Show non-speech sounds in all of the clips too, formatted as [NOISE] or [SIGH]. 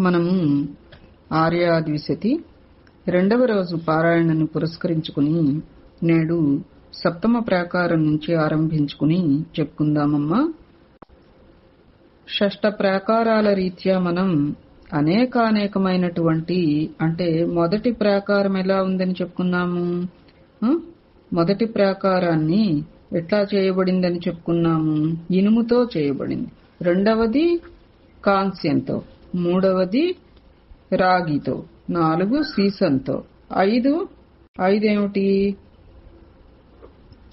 మనము ఆర్యాద్విశతి రెండవ రోజు పారాయణను పురస్కరించుకుని నేడు సప్తమ ప్రాకారం నుంచి ఆరంభించుకుని చెప్పుకుందామమ్మా. షష్ట ప్రాకారాల రీత్యా మనం అనేకానేకమైనటువంటి అంటే మొదటి ప్రాకారం ఎలా ఉందని చెప్పుకున్నాము? మొదటి ప్రాకారాన్ని ఎట్లా చేయబడిందని చెప్పుకున్నాము? ఇనుముతో చేయబడింది. రెండవది కాంస్యంతో. మూడవది రాగితో నాలుగు సీసంతో ఐదు ఐదేమిటి?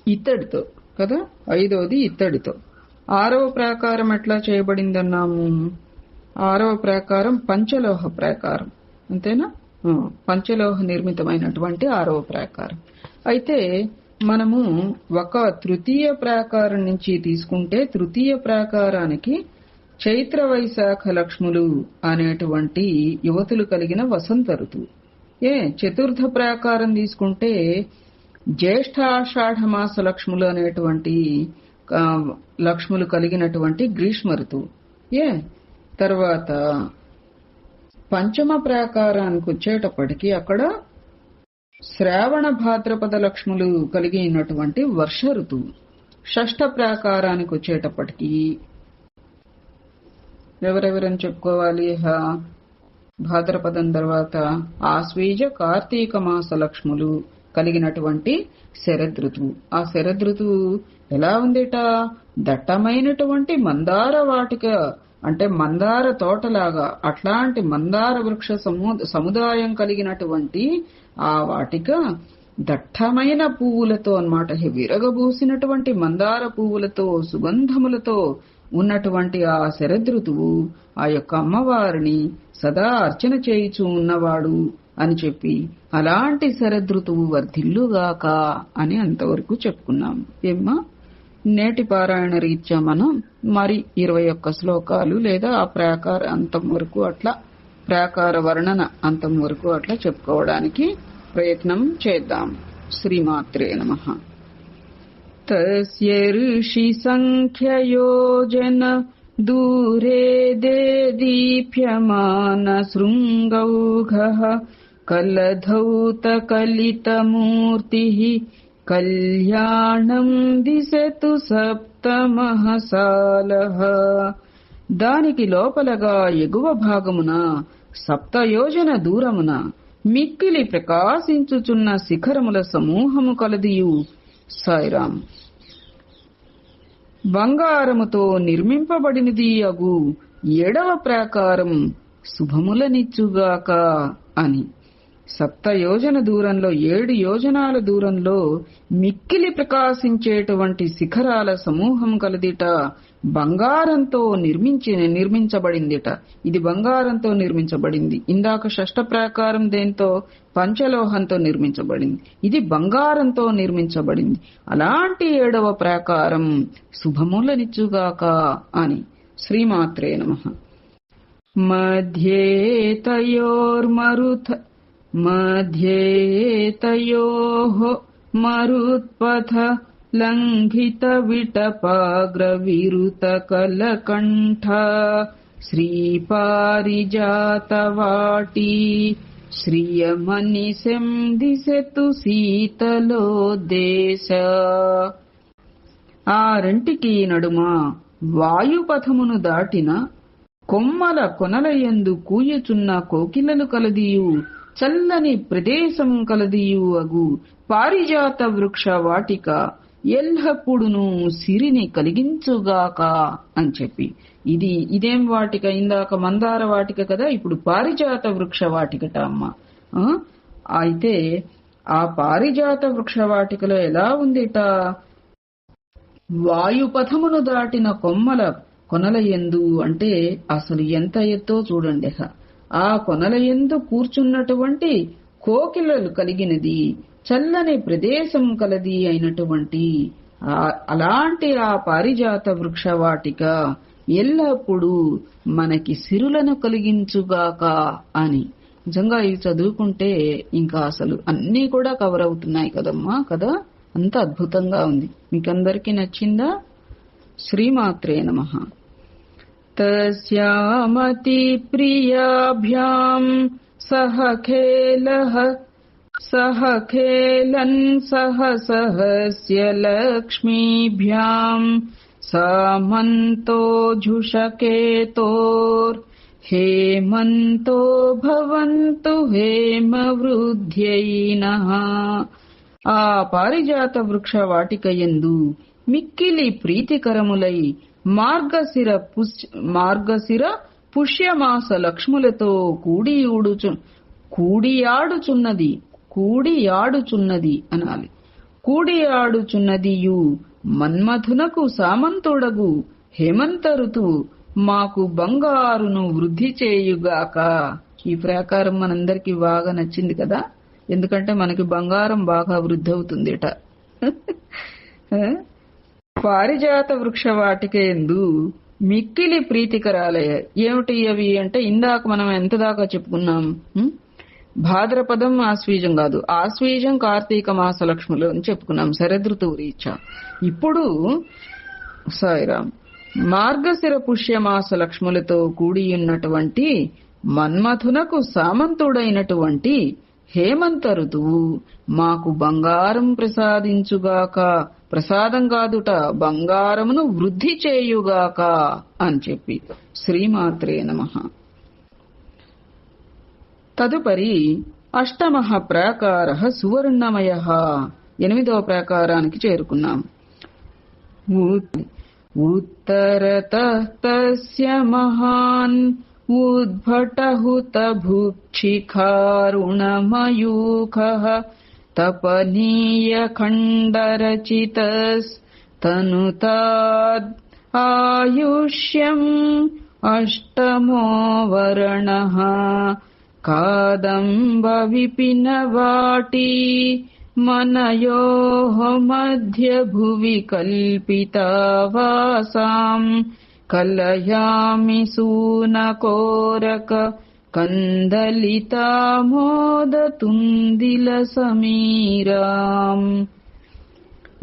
ఇత్తడితో కదా? ఐదవది ఇత్తడితో. ఆరవ ప్రాకారం ఎట్లా చేయబడిందన్నాము? ఆరవ ప్రాకారం పంచలోహ ప్రాకారం. అంతేనా? పంచలోహ నిర్మితమైనటువంటి ఆరవ ప్రాకారం. అయితే మనము ఒక తృతీయ ప్రాకారం నుంచి తీసుకుంటే తృతీయ ప్రాకారానికి చైత్ర వైశాఖ లక్ష్ములు అనేటువంటి యువతులు కలిగిన వసంత ఋతువు ఏ చతుర్థ ప్రాకారం తీసుకుంటే జ్యేష్ఠ ఆషాఢ మాస లక్ష్ములు అనేటువంటి లక్ష్ములు కలిగినటువంటి గ్రీష్మ ఋతువు ఏ తర్వాత పంచమ ప్రాకారానికి వచ్చేటప్పటికి అక్కడ శ్రావణ భాద్రపద లక్ష్ములు కలిగినటువంటి వర్ష ఋతువు షష్ఠ ప్రాకారానికి వచ్చేటప్పటికి ఎవరెవరని చెప్పుకోవాలి? భాద్రపదం తర్వాత ఆశ్వీజ కార్తీక మాస లక్ష్ములు కలిగినటువంటి శరదృతువు. ఆ శరదృతువు ఎలా ఉందిట? దట్టమైనటువంటి మందార వాటిక అంటే మందార తోటలాగా అట్లాంటి మందార వృక్ష సము- సముదాయం కలిగినటువంటి ఆ వాటిక దట్టమైన పువ్వులతో అన్నమాట. విరగబూసినటువంటి మందార పువ్వులతో సుగంధములతో ఉన్నటువంటి ఆ శరదృతువు ఆ యొక్క అమ్మవారిని సదా అర్చన చేయుచు ఉన్నవాడు అని చెప్పి అలాంటి శరదృతువు వర్ధిల్లుగాక అని అంతవరకు చెప్పుకున్నాం. ఏమ్మా? నేటి పారాయణ రీత్యా మనం మరి ఇరవై ఒక్క శ్లోకాలు లేదా ఆ ప్రాకార అంతం వరకు అట్లా ప్రాకార వర్ణన అంతం వరకు అట్లా చెప్పుకోవడానికి ప్రయత్నం చేద్దాం. శ్రీమాత్రే నమ. तस्य ऋषिसङ्ख्ययोजन दूरे दे दीप्यमानशृङ्गौघः कलधौतकलितमूर्तिः कल्याणम् दिशतु సప్తమః సాలః దానికి లోపలగా ఎగువ భాగమున సప్తయోజన దూరమున మిక్కిలి ప్రకాశించుచున్న శిఖరముల సమూహము కలదియు సాయిరాం బంగారముతో నిర్మింపబడినది అగు ఏడవ ప్రాకారం శుభములనిచ్చుగాక అని. సప్త యోజన దూరంలో ఏడు యోజనాల దూరంలో మిక్కిలి ప్రకాశించేటువంటి శిఖరాల సమూహం కలదిట బంగారంతో నిర్మించి నిర్మించబడిందిట. ఇది బంగారంతో నిర్మించబడింది. ఇందాక షష్ట ప్రాకారం దేంతో? పంచలోహంతో నిర్మించబడింది. ఇది బంగారంతో నిర్మించబడింది. అలాంటి ఏడవ ప్రాకారం శుభములనిచ్చుగాక అని శ్రీమాత్రే నమ. మధ్యే తయోర్మరుథ మధ్యే మరుత్పథ లంఘిత విటపాగ్ర విరుత కలకంఠ శ్రీయమణి శ్రియమణి దిశతు శీతలో దేశ ఆ రెంటికి నడుమ వాయుపథమును దాటిన కొమ్మల కొనలయందు కూయుచున్న కోకిలలు కలదియు చల్లని ప్రదేశం కలదియు అగు పారిజాత వృక్ష వాటిక ఎల్లప్పుడును సిరిని కలిగించుగాక అని చెప్పి. ఇది ఇదేం వాటిక? ఇందాక మందార వాటిక కదా? ఇప్పుడు పారిజాత వృక్ష వాటికట అమ్మ. అయితే ఆ పారిజాత వృక్ష వాటికలో ఎలా ఉందిట? వాయుపథమును దాటిన కొమ్మల కొనల ఎందు అంటే అసలు ఎంత ఎత్తో చూడండి హ. ఆ కొనల ఎందు కూర్చున్నటువంటి కోకిలలు కలిగినది చల్లని ప్రదేశం కలది అయినటువంటి అలాంటి ఆ పారిజాత వృక్షవాటిక ఎల్లప్పుడూ మనకి సిరులను కలిగించుగాక అని. నిజంగా ఇవి చదువుకుంటే ఇంకా అసలు అన్నీ కూడా కవర్ అవుతున్నాయి కదమ్మా కదా? అంత అద్భుతంగా ఉంది. మీకందరికీ నచ్చిందా? శ్రీమాత్రే నమ. తస్యామతి ప్రియాభ్యాం సహ ఖేల सह खेलन् सह सहस्य लक्ष्मीभ्याम् सामन्तो झुषकेतोर् हेमन्तो भवन्तु हेमवृद्ध्यै नः ఆ పారిజాత వృక్ష వాటికయందు మిక్కిలి ప్రీతికరములై మార్గశిర పుష్- మార్గశిర పుష్యమాస లక్ష్ములతో కూడియూడుచు కూడియాడుచున్నది కూడియాడుచున్నది అనాలి. కూడియాడుచున్నదియు మన్మథునకు సామంతుడగు. హేమంత ఋతువు మాకు బంగారును వృద్ధి చేయుగాక. ఈ ప్రాకారం మనందరికీ బాగా నచ్చింది కదా? ఎందుకంటే మనకి బంగారం బాగా వృద్ధి అవుతుందిట [LAUGHS] పారిజాత వృక్ష వాటికేందు మిక్కిలి ప్రీతికరాలయ ఏమిటి అవి అంటే ఇందాక మనం ఎంత దాకా చెప్పుకున్నాం? భాద్రపదం ఆశ్వీజం కాదు. ఆశ్వీజం కార్తీక మాస లక్ష్ములు అని చెప్పుకున్నాం. శరదృతువు రీత్యా ఇప్పుడు సాయిరామ్ మార్గశిర పుష్యమాస లక్ష్ములతో కూడి ఉన్నటువంటి మన్మథునకు సామంతుడైనటువంటి హేమంత ఋతువు మాకు బంగారం ప్రసాదించుగాక ప్రసాదం కాదుట బంగారమును వృద్ధి చేయుగాక అని చెప్పి. శ్రీమాత్రే నమః. తదుపరి అష్టమ ప్రాకార సువర్ణమయ. ఎనిమిదవ ప్రాకారానికి చేరుకున్నాం. ఉత్తరత తస్య మహాన్ ఉద్భటహుత భుక్షిఖారుణమయూఖ తపనీయ ఖండరచితస్ తనుతాద్ ఆయుష్యం అష్టమో వర్ణః. కాదంబ విపిన వాటి మనయోః మధ్య భువి కల్పితావాసాం కలయామి సూనకోరక కందలితామోదతుందిల సమీరాం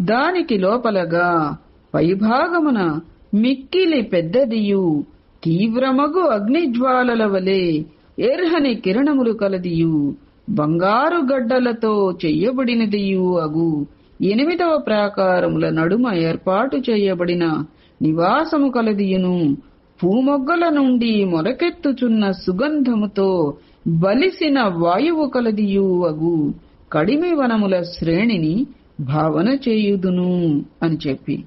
దానికి లోపలగా పైభాగమున మిక్కిలి పెద్దదియు తీవ్రమగు అగ్నిజ్వాలల వలె ఎర్హని కిరణములు కలదియు. బంగారు గడ్డలతో చెయ్యబడినదియు అగు. ఎనిమిదవ ప్రాకారముల నడుమ ఏర్పాటు చేయబడిన నివాసము కలదియును. పూమొగ్గల నుండి మొలకెత్తుచున్న సుగంధముతో బలిసిన వాయువు కలదియు అగు. కడిమి వనముల శ్రేణిని భావన చేయుదును అని చెప్పి.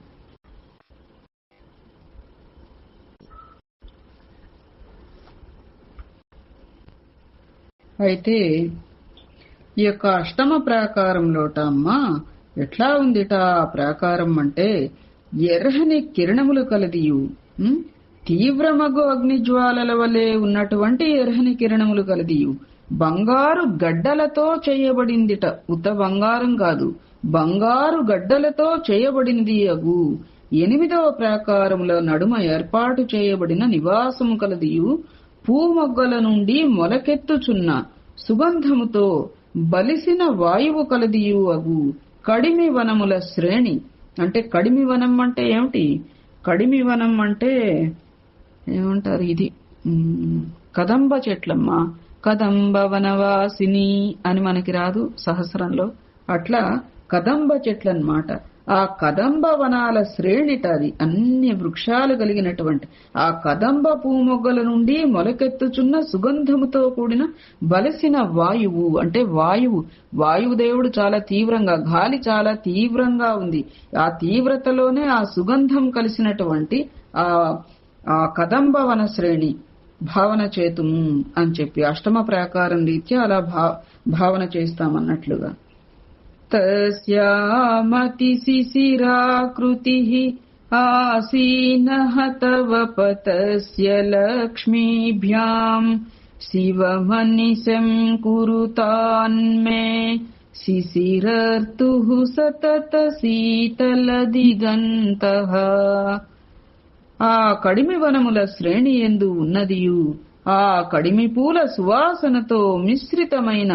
అయితే ఈ యొక్క అష్టమ ప్రాకారంలోట అమ్మా ఎట్లా ఉందిట? ఆ ప్రాకారం అంటే ఎర్రని కిరణములు కలదియు తీవ్రమగు అగ్నిజ్వాలల వలె ఉన్నటువంటి ఎర్రని కిరణములు కలదియు. బంగారు గడ్డలతో చేయబడిందిట. ఉత్త బంగారం కాదు. బంగారు గడ్డలతో చేయబడింది అగు. ఎనిమిదవ ప్రాకారముల నడుమ ఏర్పాటు చేయబడిన నివాసము కలదియు పూమొగ్గల నుండి మొలకెత్తుచున్న సుగంధముతో బలిసిన వాయువు కలదియు అగు కడిమి వనముల శ్రేణి. అంటే కడిమి వనం అంటే ఏమిటి? కడిమి వనం అంటే ఏమంటారు ఇది? కదంబ చెట్లమ్మా. కదంబ వనవాసిని అని మనకి రాదు సహస్రంలో. అట్లా కదంబ చెట్లన్నమాట. ఆ కదంబ వనాల శ్రేణిట అది అన్ని వృక్షాలు కలిగినటువంటి. ఆ కదంబ పూమొగ్గల నుండి మొలకెత్తుచున్న సుగంధముతో కూడిన బలసిన వాయువు అంటే వాయువు. వాయుదేవుడు చాలా తీవ్రంగా గాలి చాలా తీవ్రంగా ఉంది. ఆ తీవ్రతలోనే ఆ సుగంధం కలిసినటువంటి ఆ ఆ కదంబ వన శ్రేణి భావన చేతుము అని చెప్పి అష్టమ ప్రాకారం రీత్యా అలా భావన చేస్తామన్నట్లుగా. तस्यामतिशिशिराकृतिः आसीनः तव पतस्य लक्ष्मीभ्याम् शिवमनिशम् कुरुतान्मे शिशिरर्तुः सतत శీతలదిగంతః ఆ కడిమి వనముల శ్రేణి ఎందు ఉన్నదియు ఆ కడిమి పూల సువాసనతో మిశ్రితమైన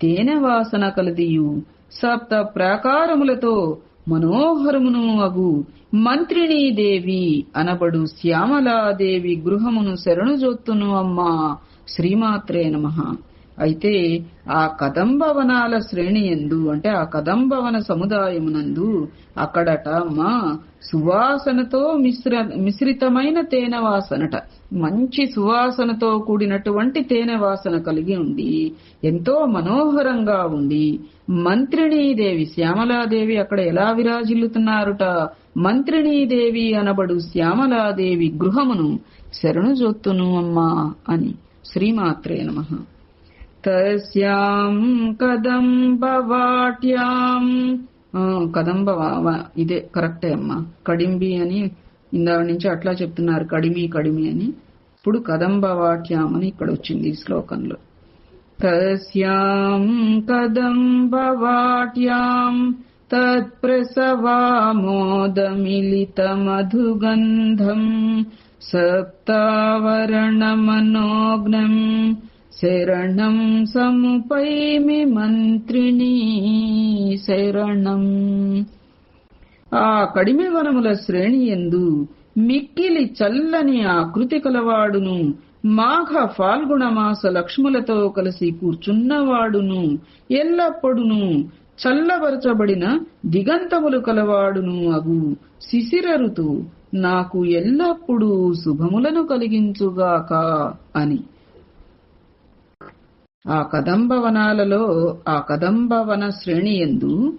తేనె వాసన కలదియు సప్త ప్రాకారములతో మనోహరమును అగు. మంత్రిణీ దేవి అనబడు శ్యామలాదేవి గృహమును శరణుజొత్తును అమ్మా. శ్రీమాత్రే నమః. అయితే ఆ కదంబవనాల శ్రేణి ఎందు అంటే ఆ కదంబవన సముదాయమునందు అక్కడట మా సువాసనతో మిశ్ర మిశ్రితమైన తేనె వాసనట మంచి సువాసనతో కూడినటువంటి తేనె వాసన కలిగి ఉండి ఎంతో మనోహరంగా ఉండి మంత్రిణీదేవి శ్యామలాదేవి అక్కడ ఎలా విరాజిల్లుతున్నారుట? మంత్రిణీదేవి అనబడు శ్యామలాదేవి గృహమును శరణు జొత్తును అమ్మా అని. శ్రీమాత్రే నమః. తస్యాం కదంబవాట్యాం కదంబ ఇదే కరెక్టే అమ్మా. కడింబి అని ఇందాక నుంచి అట్లా చెప్తున్నారు కడిమి కడిమి అని. ఇప్పుడు కదంబవాట్యాం అని ఇక్కడ వచ్చింది ఈ శ్లోకంలో. తస్యాం కదంబవాట్యాం సప్తావరణ సప్తావరణమనోగ్నం శరణం సముపైమి మంత్రిణి శరణం. ఆ కడిమి వనముల శ్రేణి ఎందు మిక్కిలి చల్లని ఆకృతి కలవాడును. మాఘ ఫాల్గుణ మాస లక్ష్ములతో కలిసి కూర్చున్నవాడును. ఎల్లప్పుడును చల్లబరచబడిన దిగంతములు కలవాడును అగు శిశిర ఋతు. నాకు ఎల్లప్పుడూ శుభములను కలిగించుగాక అని. ఆ కదంబవనాలలో ఆ కదంబవన శ్రేణి ఎందు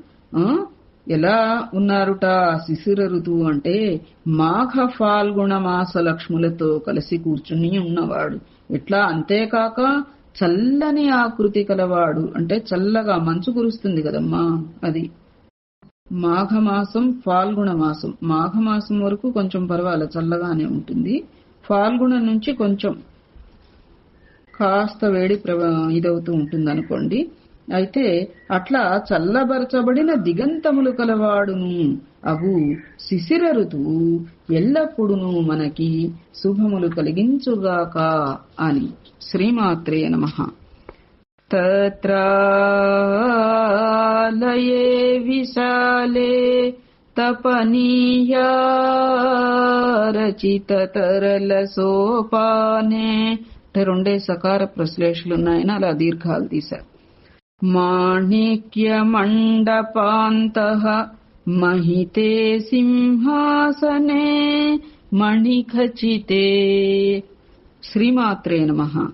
ఎలా ఉన్నారుట శిశిర ఋతువు అంటే మాఘ ఫాల్గుణ మాస లక్ష్ములతో కలిసి కూర్చుని ఉన్నవాడు. ఇట్లా అంతేకాక చల్లని ఆకృతి కలవాడు. అంటే చల్లగా మంచు కురుస్తుంది కదమ్మా అది. మాఘమాసం ఫాల్గుణ మాసం. మాఘమాసం వరకు కొంచెం పర్వాలేదు చల్లగానే ఉంటుంది. ఫాల్గుణ నుంచి కొంచెం కాస్త వేడి ప్రవ ఇదవుతూ ఉంటుంది అనుకోండి అయితే అట్లా చల్లబరచబడిన దిగంతములు కలవాడును. అవు శిశిర ఋతువు ఎల్లప్పుడూ మనకి శుభములు కలిగించుగాక అని శ్రీమాత్రే నమః. తత్రాలయే విశాలే తపనీయా రచిత తరల సోపానే అంటే రెండే సకార ప్రశ్లేషలు ఉన్నాయని అలా దీర్ఘాలు తీశారు. మాణిక్య మండపాంత మహితే సింహాసనే మణిఖచితే. శ్రీమాత్రే నమ.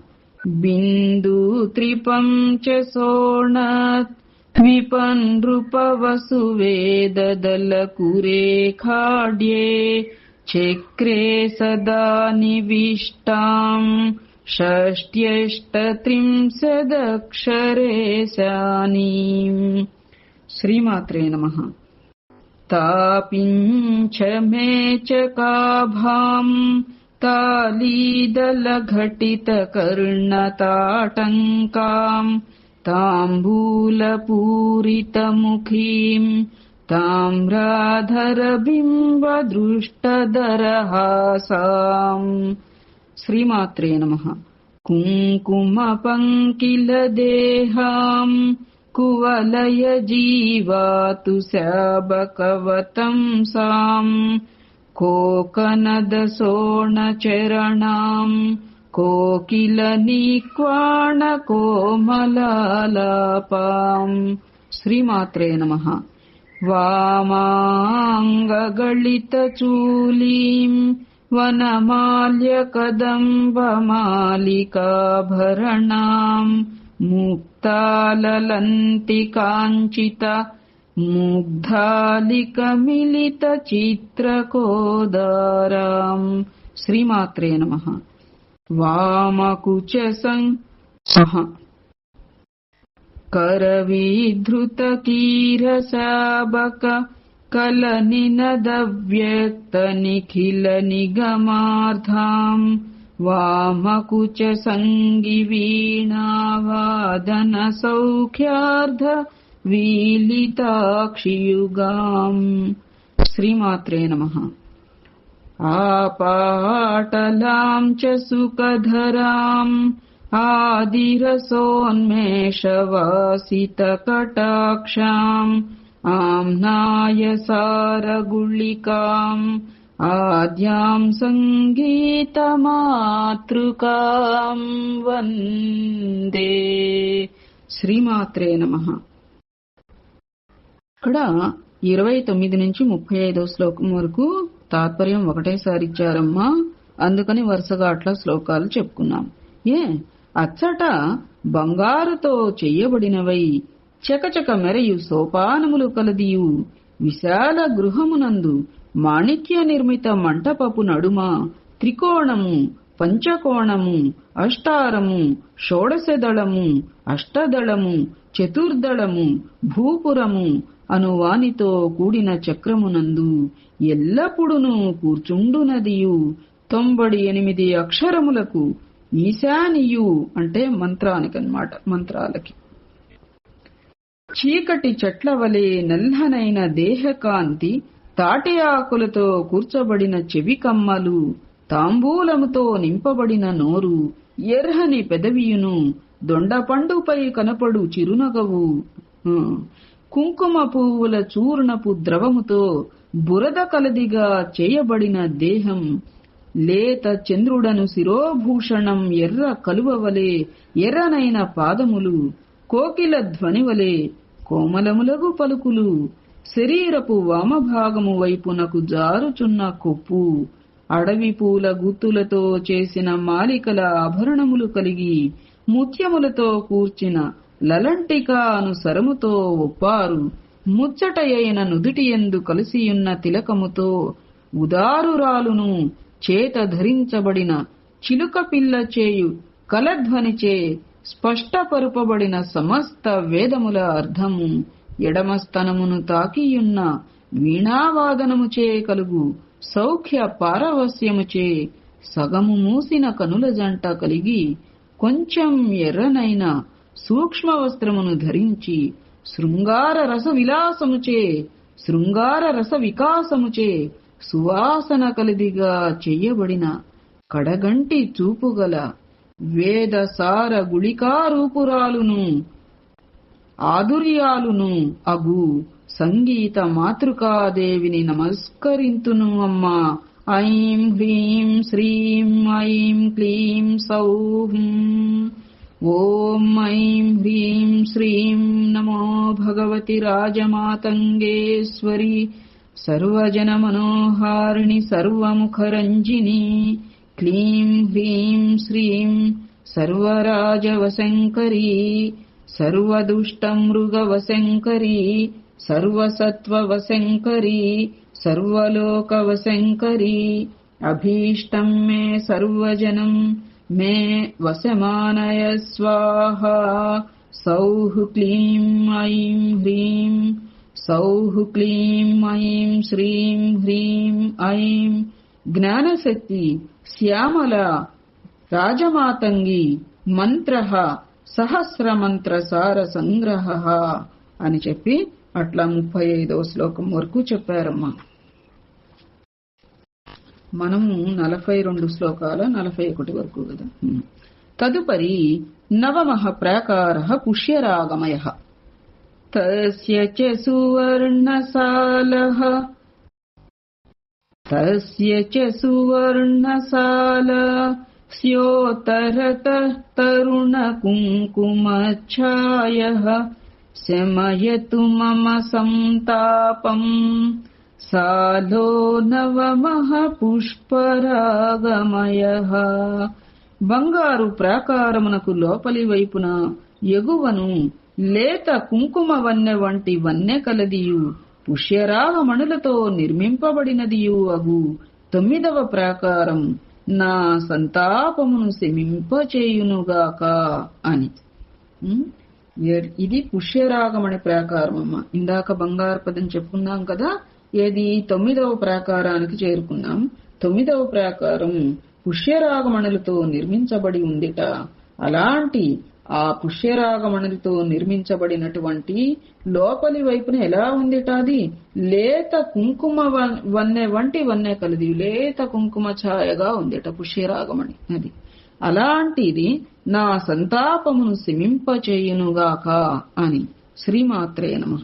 బిందు త్రిపం చ సోణత్ విపన్ృపవసు వేదదలకురే ఖాడ్యే చక్రే సదా నివిష్టాం. षष्ट्यष्टत्रिंशदक्षरे शनि श्रीमात्रे नमः। तापिञ्च मे च काभाम् तालीदलघटितकर्णताटङ्काम् ताम्बूलपूरितमुखीम् ताम्राधरबिम्बदृष्टदरहासाम्। श्रीमात्रे नमः। कुङ्कुमपङ्किलदेहाम् कुवलय जीवातु शबकवतम् साम् कोकनदसोणचरणाम् कोकिलनीक्वाणकोमलपाम् श्रीमात्रे नमः। वामाङ्गगलितचूलीम् वनमाल्यकदम्बमालिकाभरणाम् मुक्ता ललन्ति काञ्चिता मुग्धालिकमिलितचित्रकोदाराम् श्रीमात्रे नमः। वामकुचसन् करवीधृतकीरसाबक कलनिनदव्यक्तनिखिलनिगमार्धाम् वामकुच सङ्गिवीणावादन सौख्यार्ध वीलिताक्षियुगाम् श्रीमात्रे नमः। आपाटलाम् च सुखधराम् आदिरसोन्मेषवासितकटाक्षाम् ఆమ్నాయ సారగుళికాम् ఆద్యాం సంగీతమాతృకాం వందే శ్రీమాత్రే నమ ఇక్కడ ఇరవై తొమ్మిది నుంచి ముప్పై ఐదో శ్లోకం వరకు తాత్పర్యం ఒకటేసారి ఇచ్చారమ్మా. అందుకని వరుసగా అట్లా శ్లోకాలు చెప్పుకున్నాం. ఏ? అచ్చట బంగారుతో చెయ్యబడినవై చకచక మెరయు సోపానములు కలదియు. విశాల గృహమునందు మాణిక్య నిర్మిత మంటపపు నడుమ త్రికోణము పంచకోణము అష్టారము షోడశదళము అష్టదళము చతుర్దళము భూపురము అనువానితో కూడిన చక్రమునందు ఎల్లప్పుడును కూర్చుండునదియు. తొంభై ఎనిమిది అక్షరములకు ఈశానియు అంటే మంత్రానికన్నమాట మంత్రాలకి. చీకటి చెట్ల వలె నల్లనైన దేహకాంతి తాటి ఆకులతో కూర్చబడిన చెవి కమ్మలు తాంబూలముతో నింపబడిన నోరు ఎర్రని పెదవియును దొండపండుపై కనపడు చిరునగవు. కుంకుమ పువ్వుల చూర్ణపు ద్రవముతో బురద కలదిగా చేయబడిన దేహం లేత చంద్రుడను శిరోభూషణం ఎర్ర కలువవలే ఎర్రనైన పాదములు కోకిల ధ్వనివలే కోమలములగు పలుకులు. శరీరపు వామభాగము వైపునకు జారుచున్న కొప్పు. అడవి పూల గుత్తులతో చేసిన మాలికల ఆభరణములు కలిగి ముత్యములతో కూర్చిన లలంటిక ఒప్పారు. ముచ్చట ఒప్పారు ముచ్చటయైన నుదుటియందు కలిసియున్న తిలకముతో ఉదారురాలును చేత ధరించబడిన చిలుక పిల్ల చేయు కలధ్వనిచే స్పష్టపరుపబడిన సమస్త వేదముల అర్థము ఎడమస్తనమును తాకియున్న వీణావాదనముచే కలుగు సౌఖ్య పారవస్యముచే సగము మూసిన కనుల జంట కలిగి కొంచెం ఎర్రనైన సూక్ష్మ వస్త్రమును ధరించి శృంగార రస విలాసముచే శృంగార రస వికాసముచే సువాసన కలిదిగా చెయ్యబడిన కడగంటి చూపుగల వేద సార గుళికారూపురాలును ఆదుర్యాలును అగు సంగీత మాతృకాదేవిని నమస్కరింతును అమ్మా ఐం హ్రీం శ్రీం ఐం క్లీం సౌహం ఓం ఐం హ్రీం శ్రీం నమో భగవతి రాజమాతంగేశ్వరి సర్వజన మనోహారిణి సర్వముఖరంజిని क्लीं ह्रीं श्रीं सर्वराजवशङ्करी सर्वदुष्टमृगवशङ्करी सर्वसत्त्ववशङ्करी सर्वलोकवशङ्करी अभीष्टम् मे सर्वजनम् मे वसमानय स्वाहा सौः क्लीं ऐं ह्रीं सौः क्लीं ऐं श्रीं ह्रीं ऐं ज्ञानशक्ति శ్యామల రాజమాతంగి మంత్ర సహస్రమంత్ర సార సంగ్రహ అని చెప్పి అట్లా ముప్పై ఐదవ శ్లోకం వరకు చెప్పారమ్మా. మనము నలభై రెండు శ్లోకాల నలభై ఒకటి వరకు కదా. తదుపరి నవమ ప్రాకార పుష్యరాగమయ. తస్య చ సువర్ణసాలः తస్య చ సువర్ణసాల స్యోత్తరతः తరుణకుంకుమఛాయः శమయతు మమ సంతాపం సాధో నవమః పుష్పరాగమయ బంగారు ప్రాకారమునకు లోపలి వైపున ఎగువను లేత కుంకుమ వన్నె వంటి వన్నె కలదియు. పుష్యరాగమణులతో నిర్మింపబడినదియు అగు. తొమ్మిదవ ప్రాకారం నా సంతాపమును శమింపచేయునుగాక అని. ఇది పుష్యరాగమణి ప్రాకారం అమ్మ. ఇందాక బంగారు పదం చెప్పుకున్నాం కదా ఏది? తొమ్మిదవ ప్రాకారానికి చేరుకున్నాం. తొమ్మిదవ ప్రాకారం పుష్యరాగమణులతో నిర్మించబడి ఉందిట. అలాంటి ఆ పుష్యరాగమణితో నిర్మించబడినటువంటి లోపలి వైపున ఎలా ఉందిటాది లేత కుంకుమ వన్నె వంటి వన్నె కలిది లేత కుంకుమ ఛాయగా ఉందిట పుష్యరాగమణి అది. అలాంటిది నా సంతాపమును శమింపచేయునుగాక అని శ్రీమాత్రే నమ.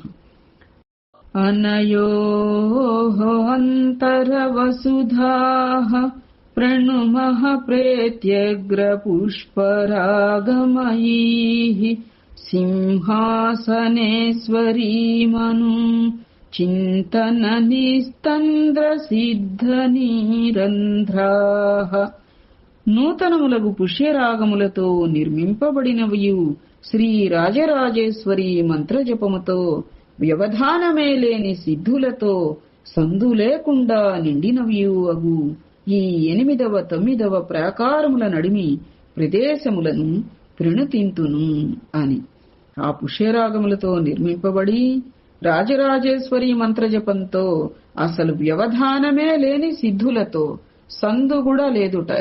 అంతర వసుధాహ प्रणुमः प्रेत्यग्रपुष्परागमयीः सिंहासनेश्वरीमनु చింతననిస్తంద్రసిద్ధనీరంధ్రాః నూతనములగు పుష్యరాగములతో నిర్మింపబడినవియు శ్రీ రాజరాజేశ్వరి మంత్రజపముతో వ్యవధానమే లేని సిద్ధులతో సందు లేకుండా నిండినవియు అగు ఈ ఎనిమిదవ తొమ్మిదవ ప్రాకారముల నడిమి ప్రదేశములను ప్రణుతింతును అని. ఆ పుష్యరాగములతో నిర్మింపబడి రాజరాజేశ్వరి మంత్రజపంతో అసలు వ్యవధానమే లేని సిద్ధులతో సందు కూడా లేదుట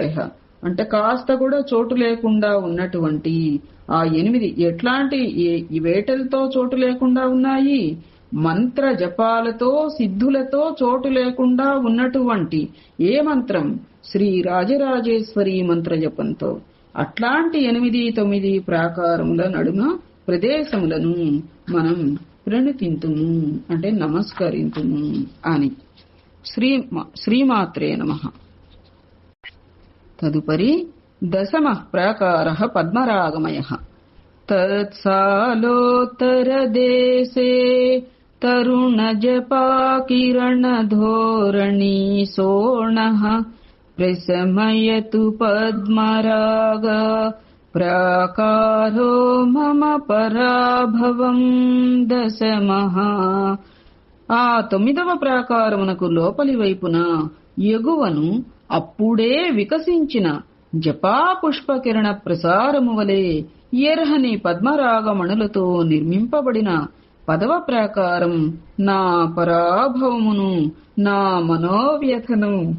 అంటే కాస్త కూడా చోటు లేకుండా ఉన్నటువంటి ఆ ఎనిమిది ఎట్లాంటి ఏ- వేటలతో చోటు లేకుండా ఉన్నాయి? మంత్ర జపాలతో సిద్ధులతో చోటు లేకుండా ఉన్నటువంటి ఏ మంత్రం? శ్రీ రాజరాజేశ్వరి మంత్ర జపంతో అట్లాంటి ఎనిమిది తొమ్మిది ప్రాకారముల నడుమ ప్రదేశములను మనం ప్రణితింతుము అంటే నమస్కరింతుము అని. శ్రీ శ్రీమాత్రే నమః. తదుపరి దశమ ప్రాకార పద్మరాగమయ. తత్సాలోత్తరదేశే తరుణజపాకిరణధోరణీ సోణః ప్రసమయతు పద్మరాగ ప్రాకారో మమ పరాభవం దశమః ఆ తొమ్మిదవ ప్రాకారమునకు లోపలి వైపున ఎగువను అప్పుడే వికసించిన జపా పుష్పకిరణ ప్రసారము వలె ఎర్హని పద్మరాగమణులతో నిర్మింపబడిన పదవ ప్రాకారం నా పరాభవమును నా మనోవ్యథను.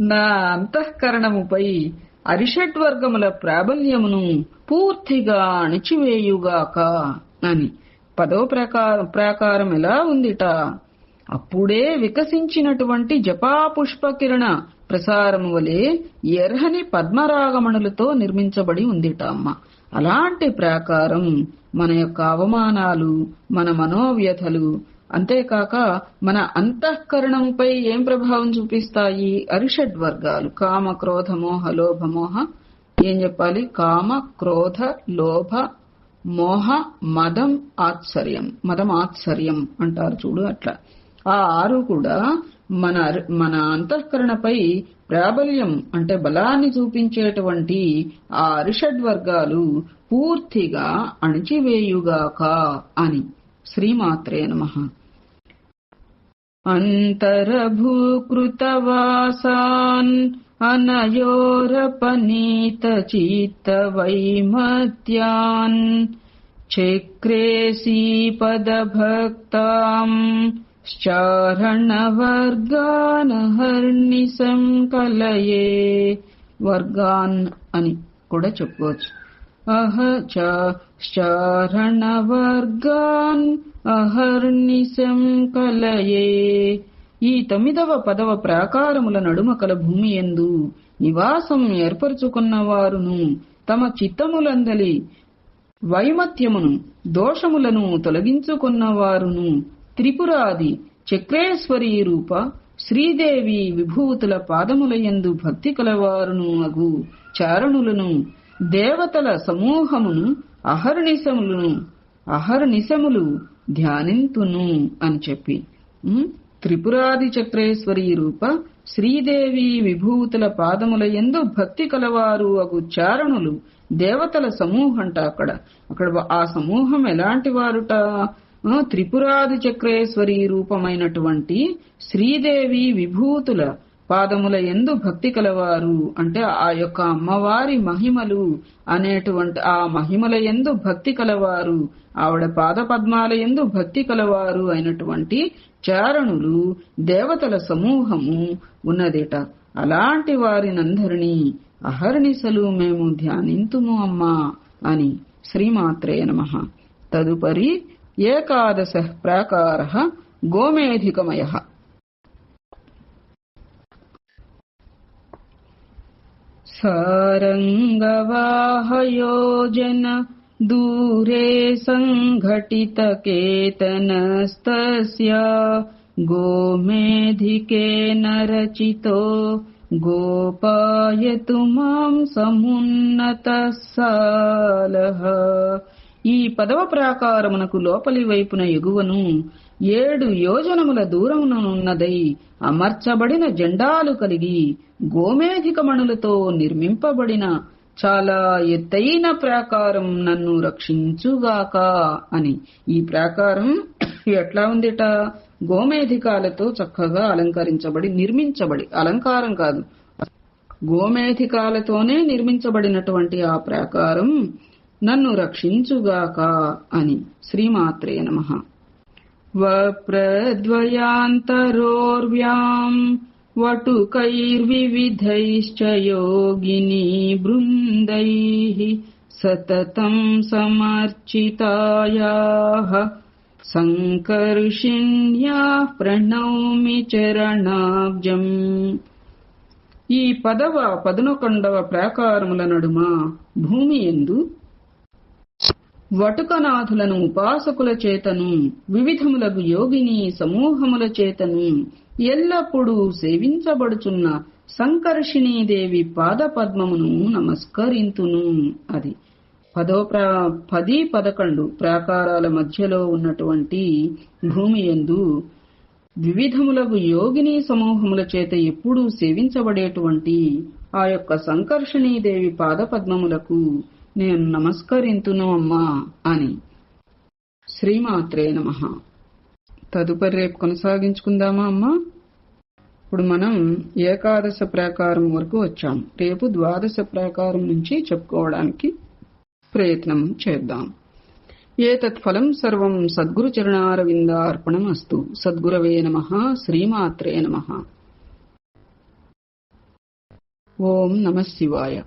నా అంతఃకరణముపై అరిషడ్వర్గముల ప్రాబల్యమును పూర్తిగా అణిచివేయుగాక అని. పదో ప్రాకారం ప్రాకారం ఎలా ఉందిట? అప్పుడే వికసించినటువంటి జపాపుష్పకిరణ ప్రసారము వలె ఎర్హని పద్మరాగమణులతో నిర్మించబడి ఉందిట అమ్మ. అలాంటి ప్రాకారం మన యొక్క అవమానాలు మన మనోవ్యథలు అంతేకాక మన అంతఃకరణంపై ఏం ప్రభావం చూపిస్తాయి? అరిషడ్ వర్గాలు. కామ క్రోధ మోహ లోభ మోహ. ఏం చెప్పాలి? కామ క్రోధ లోభ మోహ మదం ఆశ్చర్యం. మదం ఆశ్చర్యం అంటారు చూడు అట్లా. ఆ ఆరు కూడా మన మన అంతఃకరణపై ప్రాబల్యం అంటే బలాన్ని చూపించేటువంటి ఆ అరిషడ్ వర్గాలు పూర్తిగా అణిచివేయుగాక అని శ్రీమాత్రే నమః अन्तरभूकृतवासान् अनयोरपनीतचित्तवैमत्यान् चक्रेशीपदभक्ताम् చారణవర్గానహర్నిశం కలయే వర్గాన్ అని కూడా చెప్పుకోవచ్చు. అహ చారణవర్గాన్ అహర్నిశం కలయే. ఈ తొమ్మిదవ పదవ ప్రాకారముల నడుమ కల భూమి ఎందు నివాసం ఏర్పరచుకున్న వారును తమ చిత్తములందలి వైమత్యమును దోషములను తొలగించుకున్న వారును త్రిపురాది చక్రేశ్వరీ రూప శ్రీదేవి విభూతుల పాదములయందు భక్తి కలవారును అగు చారణులను దేవతల సమూహమును అహర్నిశములను అహర్నిశములు ధ్యానింతును అని చెప్పి. త్రిపురాది చక్రేశ్వరి రూప శ్రీదేవి విభూతుల పాదముల ఎందు భక్తి కలవారు అగు చారణులు దేవతల సమూహంట అక్కడ. అక్కడ ఆ సమూహం ఎలాంటి వారుట? త్రిపురాది చక్రేశ్వరి రూపమైనటువంటి శ్రీదేవి విభూతుల పాదముల ఎందు భక్తి కలవారు. అంటే ఆ యొక్క అమ్మవారి మహిమలు అనేటువంటి ఆ మహిమల ఎందు భక్తి కలవారు. ఆవిడ పాద పద్మాల ఎందు భక్తి కలవారు అయినటువంటి చారణులు దేవతల సమూహము ఉన్నదిట. అలాంటి వారినందరినీ అహర్నిశలు మేము ధ్యానింతుము అమ్మా అని శ్రీమాత్రే నమ. తదుపరి एकादशः प्राकारः गोमेधिकमयः। सारङ्गवाहयोजन दूरे सङ्घटितकेतनस्तस्य गोमेधिकेन रचितो गोपायतु माम् समुन्नतः सालः। ఈ పదవ ప్రాకారమునకు లోపలి వైపున ఎగువను ఏడు యోజనముల దూరముననున్నదై అమర్చబడిన జెండాలు కలిగి గోమేధికమణులతో నిర్మింపబడిన చాలా ఎత్తైన ప్రాకారం నన్ను రక్షించుగాక అని. ఈ ప్రాకారం ఎట్లా ఉందిట? గోమేధికాలతో చక్కగా అలంకరించబడి నిర్మించబడి అలంకారం కాదు. గోమేధికాలతోనే నిర్మించబడినటువంటి ఆ ప్రాకారం నన్ను రక్షించుగాక అని శ్రీమాత్రే నమ. వప్రద్వయాంతరోర్వ్యాం వటుకైర్వివిధైశ్చ యోగిని బృందై సతతం సమర్చితాయాః. సంకర్షిణ్యా ప్రణౌమి చరణాబ్జం. ఈ పదవ పదనొకండవ ప్రాకారముల నడుమ భూమి ఎందు వటుకనాథులను ఉపాసకుల చేతను వివిధములగు యోగిని సమూహముల చేతను ఎల్లప్పుడూ సేవించబడుచున్న సంకర్షిణీదేవి పాదపద్మమును నమస్కరింతును అది. పదో ప్రా పది పదకొండు ప్రాకారాల మధ్యలో ఉన్నటువంటి భూమి ఎందు వివిధములకు యోగిని సమూహముల చేత ఎప్పుడూ సేవించబడేటువంటి ఆ యొక్క సంకర్షణీదేవి పాదపద్మములకు నేను నమస్కరింతును అమ్మా అని. శ్రీమాత్రే నమ. తదుపరి రేపు కొనసాగించుకుందామా అమ్మా? ఇప్పుడు మనం ఏకాదశ ప్రాకారం వరకు వచ్చాం. రేపు ద్వాదశ ప్రాకారం నుంచి చెప్పుకోవడానికి ప్రయత్నం చేద్దాం. ఏతత్ ఫలం సర్వం సద్గురు చరణారవిందార్పణం అస్తు సద్గురవే నమ శ్రీమాత్రే నమ. ఓం నమ శివాయ.